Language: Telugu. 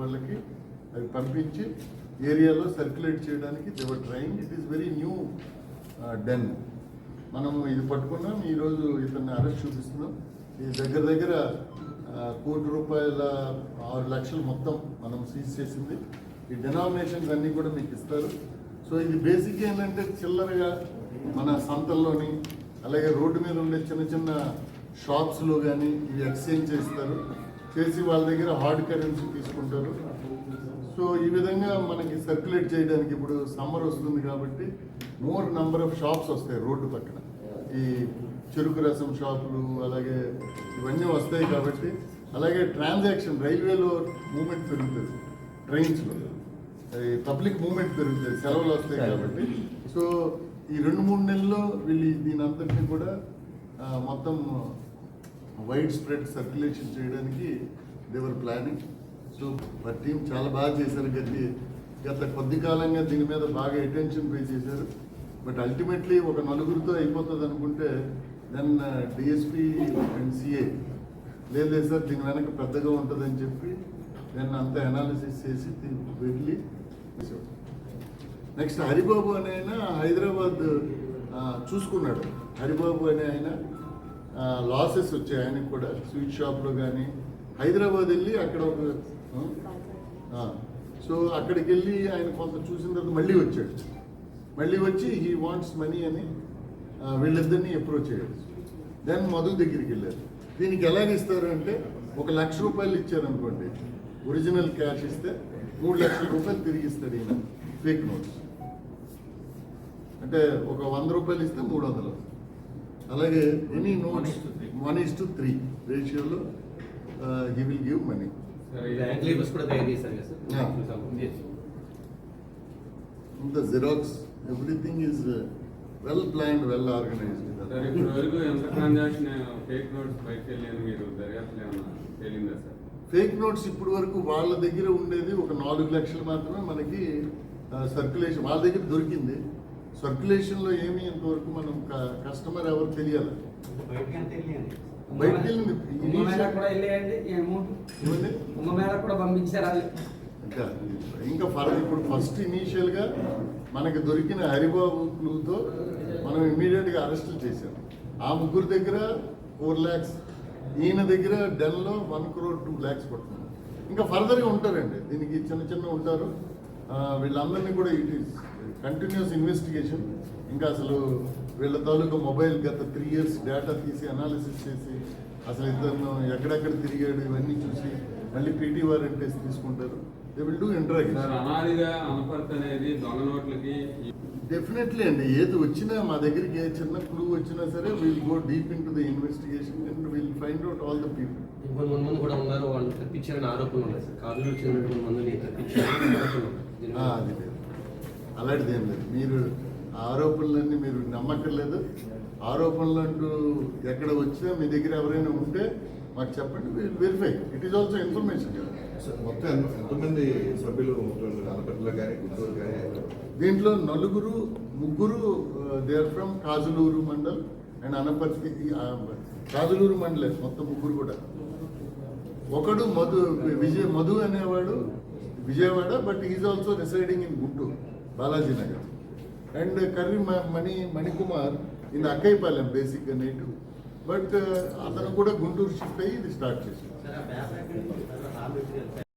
వాళ్ళకి అవి పంపించి ఏరియాలో సర్క్యులేట్ చేయడానికి they were trying it is very new then మనం ఇది పట్టుకున్నాం ఈరోజు ఇతన్ని అరెస్ట్ చూపిస్తున్నాం. ఇది దగ్గర దగ్గర uh, కోటి రూపాయల ఆరు లక్షలు మొత్తం మనం సీజ్ చేసింది. ఈ డెనామినేషన్స్ అన్నీ కూడా మీకు ఇస్తారు. సో ఇది బేసిక్ ఏంటంటే చిల్లరగా మన సంతల్లోని అలాగే రోడ్డు మీద ఉండే చిన్న చిన్న షాప్స్లో కానీ ఇవి ఎక్స్చేంజ్ చేస్తారు. చేసి వాళ్ళ దగ్గర హార్డ్ కరెన్సీ తీసుకుంటారు. సో ఈ విధంగా మనకి సర్క్యులేట్ చేయడానికి ఇప్పుడు సమ్మర్ వస్తుంది కాబట్టి మోర్ నంబర్ ఆఫ్ షాప్స్ వస్తాయి రోడ్డు పక్కన. ఈ చెరుకు రసం షాపులు అలాగే ఇవన్నీ వస్తాయి కాబట్టి అలాగే ట్రాన్సాక్షన్ రైల్వేలో మూమెంట్ పెరుగుతుంది ట్రైన్స్లో పబ్లిక్ మూమెంట్ పెరుగుతుంది సెలవులు వస్తాయి కాబట్టి. సో ఈ రెండు మూడు నెలల్లో వీళ్ళు దీని అంతటిని కూడా మొత్తం వైడ్ స్ప్రెడ్ సర్క్యులేషన్ చేయడానికి దేవర్ ప్లానింగ్ సో మా టీం చాలా బాగా చేశారు గది గత కొద్ది కాలంగా దీని మీద బాగా అటెన్షన్ పే చేశారు. బట్ అల్టిమేట్లీ ఒక నలుగురితో అయిపోతుంది అనుకుంటే దెన్ డిఎస్పి అండ్ సిఏ లేదు లేదు సార్ దీని వెనక పెద్దగా ఉంటుందని చెప్పి నేను అంత అనాలిసిస్ చేసి వెళ్ళి నెక్స్ట్ హరిబాబు అనే ఆయన హైదరాబాద్ చూసుకున్నాడు. హరిబాబు అనే ఆయన లాసెస్ వచ్చాయి ఆయనకు కూడా స్వీట్ షాప్లో కానీ హైదరాబాద్ వెళ్ళి అక్కడ ఒక సో అక్కడికి వెళ్ళి ఆయన కొంత చూసిన తర్వాత మళ్ళీ వచ్చాడు. మళ్ళీ వచ్చి హీ వాంట్స్ మనీ అని ఆ, వీళ్ళిద్దరిని అప్రోచ్ అయ్యాడు. దెన్ మధు దగ్గరికి వెళ్ళారు. దీనికి ఎలా ఇస్తారు అంటే ఒక లక్ష రూపాయలు ఇచ్చారు అనుకోండి ఒరిజినల్ క్యాష్ ఇస్తే మూడు లక్షల రూపాయలు తిరిగి ఇస్తాడు ఈయన. ఫేక్ నోట్స్ అంటే ఒక వంద రూపాయలు ఇస్తే మూడు వందలు. అలాగే any notes one is to three రేషియోలో he will give money the xerox everything is well planned well organised sir ఇప్పుడు వరకు ఎంత ట్రాన్సాక్షన్ ఫేక్ నోట్స్ బయటకు అని మీరు? దర్యాప్తు ఏమన్నా తేలిందా సార్ ఫేక్ నోట్స్ ఇప్పటి వరకు వాళ్ళ దగ్గర ఉండేది ఒక నాలుగు లక్షలు మాత్రమే మనకి సర్క్యులేషన్ వాళ్ళ దగ్గర దొరికింది. సర్క్యులేషన్లో ఏమి ఇంతవరకు మనం కస్టమర్ ఎవరు తెలియాలి? బయటికి ఇంకా ఫర్ ఇప్పుడు ఫస్ట్ ఇనీషియల్గా మనకి దొరికిన హరిబాబు క్లూతో మనం ఇమీడియట్గా అరెస్టులు చేశాం. ఆ ముగ్గురు దగ్గర ఫోర్ ల్యాక్స్ ఈయన దగ్గర డెన్లో వన్ క్రోర్ టూ ల్యాక్స్ పడుతుంది. ఇంకా ఫర్దర్గా ఉంటారండి దీనికి చిన్న చిన్న ఉంటారు. వీళ్ళందరినీ కూడా ఇట్ ఈస్ కంటిన్యూస్ ఇన్వెస్టిగేషన్ ఇంకా అసలు వీళ్ళ తాలూకా మొబైల్ గత త్రీ ఇయర్స్ డేటా తీసి అనాలిసిస్ చేసి అసలు ఇతను ఎక్కడెక్కడ తిరిగాడు ఇవన్నీ చూసి మళ్ళీ పీటీ వారెంట్ తీసుకుంటారు. They will do sir interaction అనాదిగా అనపర్తి అనేది దొంగ నోట్లకి డెఫినెట్లీ అండి. ఏది వచ్చినా మా దగ్గరికి ఏ చిన్న క్లూ వచ్చినా సరే will go deep into the investigation and will find out all the people ఇంకొంతమంది మంది కూడా ఉన్నారు వాళ్ళు తప్పించారని ఆరోపణలు ఉన్నాయి సార్. కాదులో చెందినటువంటి మందిని తప్పించారని ఆరోపణలు అది లేదు. అలాంటిది ఏం లేదు. మీరు ఆ ఆరోపణలన్నీ మీరు నమ్మక్కర్లేదు. ఆరోపణలు అంటూ ఎక్కడ వచ్చినా మీ దగ్గర ఎవరైనా ఉంటే మాకు చెప్పండి verify it is also information మొత్తం ఎంత- ఎంతమంది సభ్యులు అనపర్తిలో కానీ గుంటూరు కానీ దీంట్లో నలుగురు ముగ్గురు they are from Kajuluru mandal and Anaparthi Kajuluru మండలే మొత్తం ముగ్గురు కూడా. ఒకడు మధు విజయ్ మధు అనేవాడు Vijayawada but is also residing in Guntur Balaji Nagar. And Karri Mani Manikumar in Akkaipalem బేసిక్గా నేటివ్ బట్ అతను కూడా గుంటూరు షిఫ్ట్ అయ్యి ఇది స్టార్ట్ చేసింది